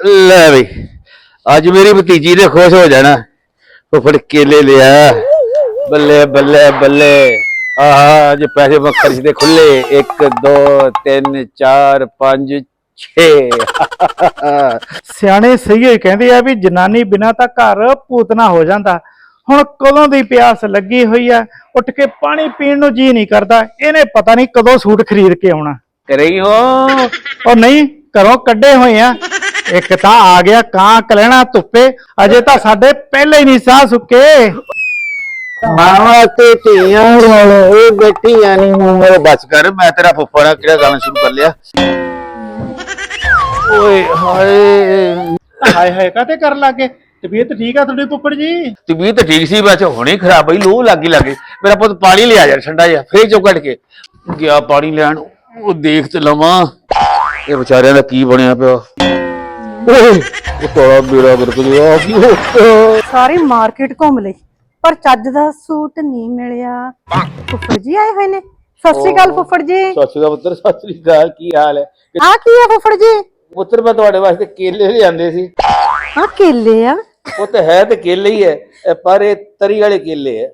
ਲੈ ਬਈ ਅੱਜ ਮੇਰੀ ਭਤੀਜੀ ਨੇ ਖੁਸ਼ ਹੋ ਜਾਣਾ। ਫੁੱਫੜ ਕੇਲੇ ਲਿਆ। ਬੱਲੇ ਬੱਲੇ ਬੱਲੇ। ਆਹ ਅੱਜ ਪੈਸੇ ਮੱਖਰ ਦੇ ਖੁੱਲੇ 1 2 3 4 5 6 ਸਿਆਣੇ ਸਹੀ ਹੀ ਕਹਿੰਦੇ ਆ ਵੀ ਜਨਾਨੀ ਬਿਨਾ ਤਾਂ ਘਰ ਪੂਤਨਾ ਹੋ ਜਾਂਦਾ। ਹੁਣ ਕਦੋਂ ਦੀ ਪਿਆਸ ਲੱਗੀ ਹੋਈ ਆ ਉੱਠ ਕੇ ਪਾਣੀ ਪੀਣ ਨੂੰ ਜੀ ਨਹੀਂ ਕਰਦਾ। ਇਹਨੇ ਪਤਾ ਨਹੀਂ ਕਦੋਂ ਸੂਟ ਖਰੀਦ ਕੇ ਆਉਣਾ। ਕਰਈ ਹੋ ਉਹ ਨਹੀਂ ਘਰੋਂ ਕੱਢੇ ਹੋਏ ਆ। ਇੱਕ ਤਾਂ ਆ ਗਿਆ ਕਾਂ ਕਲਹਿਣਾ ਧੁੱਪੇ ਅਜੇ ਤਾਂ ਸਾਡੇ ਪਹਿਲੇ ਹੀ ਨਹੀਂ ਸਾਹ ਸੁੱਕੇ। ਮਾਵਾ ਤੇ ਧੀਆਂ ਰੋਣ ਉਹ ਬੈਠੀਆਂ ਨਹੀਂ ਮੇਰੇ ਬਸ ਕਰ ਮੈਂ ਤੇਰਾ ਫੁੱਫੜ ਆ ਕਿਹੜਾ ਗਾਣਾ ਸ਼ੁਰੂ ਕਰ ਲਿਆ? ਓਏ ਹਾਏ। ਹਾਏ ਹਾਏ ਕਾਤੇ ਕਰਨ ਲੱਗੇ? ਤਬੀਅਤ ਠੀਕ ਆ ਤੁਹਾਡੀ ਪੁੱਪੜ ਜੀ? ਤਬੀਅਤ ਠੀਕ ਸੀ ਬਸ ਹੁਣੇ ਖਰਾਬ ਹੋਈ ਲੂ ਲੱਗੀ ਲੱਗੇ। ਮੇਰਾ ਪੁੱਤ ਪਾਣੀ ਲਿਆ ਯਾਰ ਠੰਡਾ ਜਿਹਾ ਫ੍ਰਿਜ ਚੋਂ ਕੱਢ ਕੇ। ਗਿਆ ਪਾਣੀ ਲੈਣ ਉਹ ਦੇਖ ਤੇ ਲਵਾਂ। ਇਹ ਵਿਚਾਰਿਆਂ ਦਾ ਕੀ ਬਣਿਆ ਪਿਆ? ਓਏ ਉਹ ਤੋੜਾ ਬੇੜਾ ਬਰਕ ਗਿਆ ਕੀ ਹੋ ਗਿਆ? ਸਾਰੀ ਮਾਰਕੀਟ ਘੁੰਮ ਲਈ ਪਰ ਚੱਜ ਦਾ ਸੂਟ ਨਹੀਂ ਮਿਲਿਆ। ਫੁੱਫੜ ਜੀ ਆਏ ਹੋਏ ਨੇ। ਸਤਿ ਸ਼੍ਰੀ ਅਕਾਲ ਫੁੱਫੜ ਜੀ। ਸ਼੍ਰੀ ਅਕਾਲ ਪੁੱਤਰ ਸਤਿ ਸ਼੍ਰੀ ਅਕਾਲ ਕੀ ਹਾਲ ਹੈ? ਆ ਕੀ ਹੈ ਫੁੱਫੜ ਜੀ? ਪੁੱਤਰ ਮੈਂ ਤੁਹਾਡੇ ਵਾਸਤੇ ਕੇਲੇ ਲਿਆਂਦੇ ਸੀ। ਆ ਕੇਲੇ ਆ? ਉਹ ਤੇ ਹੈ ਤੇ ਕੇਲੇ ਹੀ ਹੈ ਇਹ ਪਰ ਇਹ ਤਰੀ ਵਾਲੇ ਕੇਲੇ ਹੈ।